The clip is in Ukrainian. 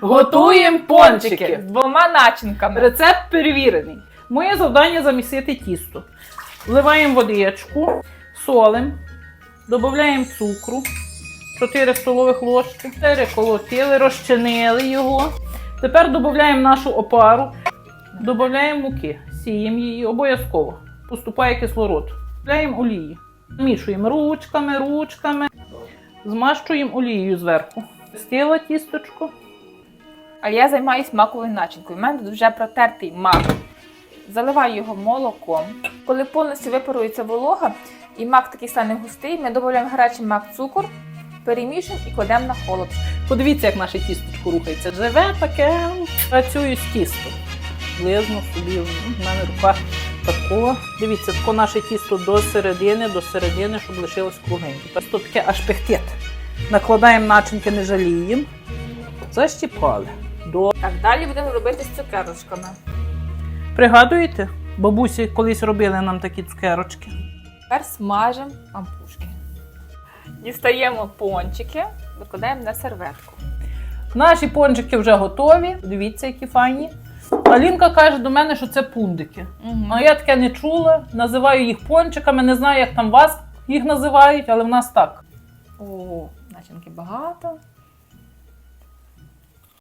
Готуємо пончики. з двома начинками. Рецепт перевірений. Моє завдання замісити тісто. Вливаємо водичку, солимо, додаємо цукру, 4 столових ложки, переколотили, розчинили його. Тепер додаємо нашу опару, додаємо муки, сіємо її обов'язково. Поступає кислород. Додаємо олії. Мішуємо ручками, ручками, змащуємо олією зверху. Стила тісточко. А я займаюся маковою начинкою. У мене тут вже протертий мак. Заливаю його молоком. Коли повністю випарується волога і мак такий стане густий, ми додаємо гарячий мак цукор, перемішуємо і кладемо на холод. Подивіться, як наше тісточко рухається. Живе таке. Працюю з тістом. Близно собі в мене рука тако. Дивіться, тако наше тісто до середини, до середини, щоб лишилось кругеньке. Тобто таке аж пехтет. Накладаємо начинки, не жаліємо. Защіпали. До... Так, далі будемо робити з цукерочками. Пригадуєте? Бабусі колись робили нам такі цукерочки. Тепер смажемо пампушки. Дістаємо пончики, викладаємо на серветку. Наші пончики вже готові. Дивіться, які файні. Алінка каже до мене, що це пундики. Ну, я таке не чула. Називаю їх пончиками. Не знаю, як там вас їх називають, але в нас так. О, начинки багато.